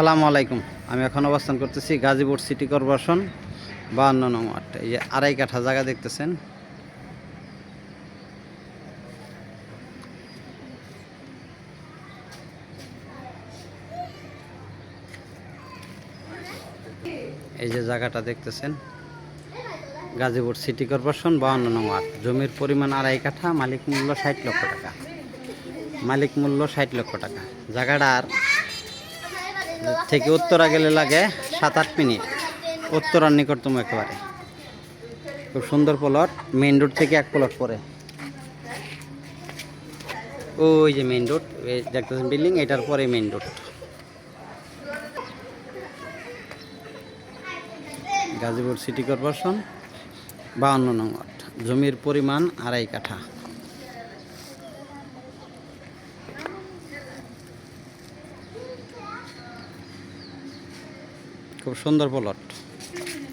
সালামু আলাইকুম। আমি এখন অবস্থান করতেছি গাজীপুর সিটি কর্পোরেশন বাহান্ন নং ওয়ার্ড। এই যে আড়াই কাঠা জায়গা দেখতেছেন। এই যে জায়গাটা দেখতেছেন, গাজীপুর সিটি কর্পোরেশন বাহান্ন নং ওয়ার্ড। জমির পরিমাণ আড়াই কাঠা, মালিক মূল্য ষাট লক্ষ টাকা। মালিক মূল্য ষাট লক্ষ টাকা। জায়গাটার থেকে উত্তরা গেলে লাগে সাত আট মিনিট। উত্তরার নিকটতম একেবারে। খুব সুন্দর প্লট, মেইন রোড থেকে এক প্লট পরে ওই যে মেইন রোড দেখতেছেন বিল্ডিং, এটার পরে main road. Gazipur city corporation, বাউন্ন নং ওয়ার্ড জমির পরিমাণ আড়াই কাঠা। খুব সুন্দর প্লট।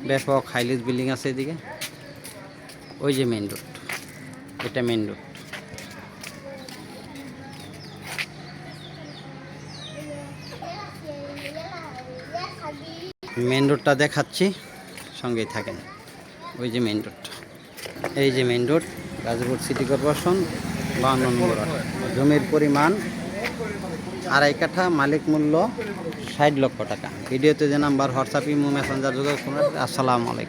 ব্যাপক হাইলিজ বিল্ডিং আছে এদিকে। ওই যে মেইন রোড এটা মেইন রোড মেইন রোডটা দেখাচ্ছি, সঙ্গেই থাকেন। ওই যে মেইন রোড এই যে main road Gazipur city corporation বাউন্ন নম্বর জমির পরিমাণ আড়াই কাঠা, মালিক মূল্য ষাট লক্ষ টাকা। ভিডিওতে যে নাম্বার হোয়াটসঅ্যাপ ইমো মেসেঞ্জার যোগাযোগ করুন। আসসালামু আলাইকুম।